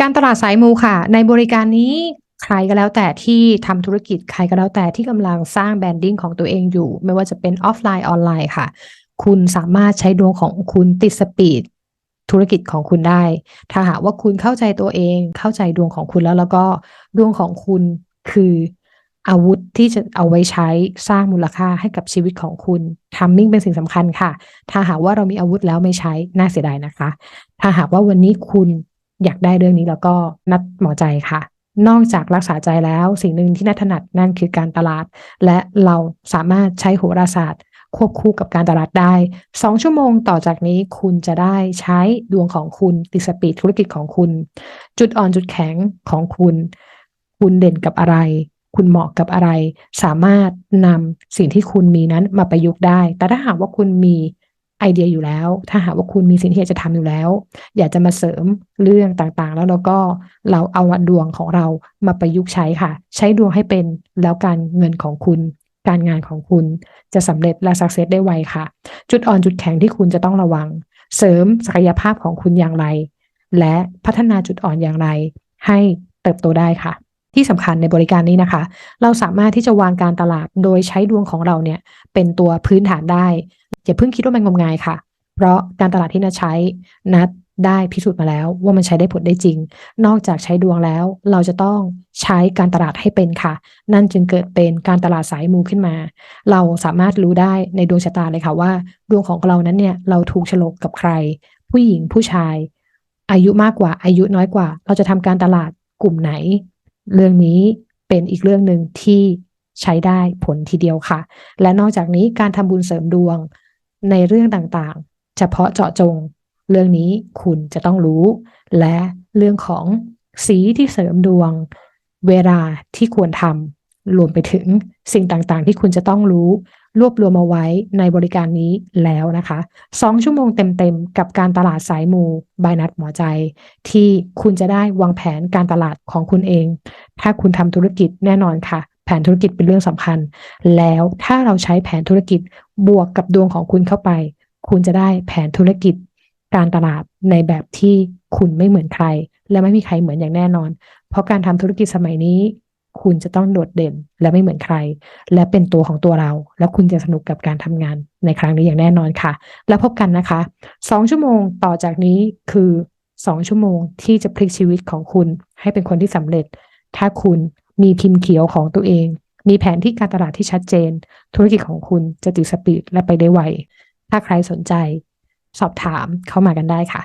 การตลาดสายมูค่ะ ในบริการนี้ใครก็แล้วแต่ที่ทำธุรกิจใครก็แล้วแต่ที่กำลังสร้างแบรนดิ้งของตัวเองอยู่ ไม่ว่าจะเป็นออฟไลน์ออนไลน์ค่ะ คุณสามารถใช้ดวงของคุณติดสปีดธุรกิจของคุณได้ ถ้าหากว่าคุณเข้าใจตัวเอง เข้าใจดวงของคุณแล้วแล้วก็ดวงของคุณคืออาวุธที่จะเอาไว้ใช้สร้างมูลค่าให้กับชีวิตของคุณทัมมิ่งเป็นสิ่งสำคัญค่ะ ถ้าหากว่าเรามีอาวุธแล้วไม่ใช้น่าเสียดายนะคะ ถ้าหากว่าวันนี้คุณ อยากได้เรื่องนี้แล้วก็นัดหมอใจค่ะ นอกจากรักษาใจแล้วสิ่งหนึ่งที่นัดถนัดนั่นคือการตลาด และเราสามารถใช้โหราศาสตร์ควบคู่กับการตลาดได้ 2 ชั่วโมงต่อจากนี้คุณจะได้ใช้ดวงของคุณติสปีดธุรกิจของคุณ จุดอ่อนจุดแข็งของคุณ คุณเด่นกับอะไร คุณเหมาะกับอะไร สามารถนำสิ่งที่คุณมีนั้นมาประยุกต์ได้ แต่ถ้าหากว่าคุณมี ไอเดียอยู่แล้ว ถ้าหากว่าคุณมีสิ่งที่อยากจะทำอยู่แล้ว อยากจะมาเสริมเรื่องต่างๆ แล้วเราก็เราเอาดวงของเรามาประยุกต์ใช้ค่ะ ใช้ดวงให้เป็นแล้วการเงินของคุณ การงานของคุณจะสำเร็จและสักเซสได้ไวค่ะ จุดอ่อนจุดแข็งที่คุณจะต้องระวัง เสริมศักยภาพของคุณอย่างไร และพัฒนาจุดอ่อนอย่างไร ให้เติบโตได้ค่ะที่สำคัญในบริการนี้นะคะ เราสามารถที่จะวางการตลาดโดยใช้ดวงของเราเนี่ยเป็นตัวพื้นฐานได้ อย่าเพิ่งคิดว่ามันงมงายค่ะ เพราะการตลาดที่นัดใช้นัดได้พิสูจน์มาแล้วว่ามันใช้ได้ผลได้จริง นอกจากใช้ดวงแล้ว เราจะต้องใช้การตลาดให้เป็นค่ะ นั่นจึงเกิดเป็นการตลาดสายมูขึ้นมา เราสามารถรู้ได้ในดวงชะตาเลยค่ะว่า ดวงของเรานั้นเนี่ยเราถูกฉลกกับใคร ผู้หญิงผู้ชาย อายุมากกว่าอายุน้อยกว่า เราจะทำการตลาดกลุ่มไหน เรื่องนี้เป็นอีกเรื่องหนึ่งที่ใช้ได้ผลทีเดียวค่ะ และนอกจากนี้การทำบุญเสริมดวง ในเรื่องต่างๆ เฉพาะเจาะจง เรื่องนี้คุณจะต้องรู้ และเรื่องของสีที่เสริมดวง เวลาที่ควรทำรวมไปถึงสิ่งต่างๆ ที่คุณจะต้องรู้ รวบรวมเอาไว้ในบริการนี้แล้วนะคะสองชั่วโมงเต็มๆ กับการตลาดสายมูบายนัดหมอใจ ที่คุณจะได้วางแผนการตลาดของคุณเอง ถ้าคุณทำธุรกิจแน่นอนค่ะ ผนธุรกิจเป็นเรื่องสำคัญ แล้วถ้าเราใช้แผนธุรกิจบวกกับดวงของคุณเข้าไป คุณจะได้แผนธุรกิจการตลาดในแบบที่คุณไม่เหมือนใคร และไม่มีใครเหมือนอย่างแน่นอน เพราะการทำธุรกิจสมัยนี้ คุณจะต้องโดดเด่นและไม่เหมือนใคร และเป็นตัวของตัวเรา แล้วคุณจะสนุกกับการทำงานในครั้งนี้อย่างแน่นอนค่ะ แล้วพบกันนะคะสองชั่วโมงต่อจากนี้คือสองชั่วโมงที่จะพลิกชีวิตของคุณให้เป็นคนที่สำเร็จ ถ้าคุณ มีพิมพ์เขียวของตัวเอง มีแผนที่การตลาดที่ชัดเจน ธุรกิจของคุณจะติดสปีดและไปได้ไว ถ้าใครสนใจ สอบถามเข้ามากันได้ค่ะ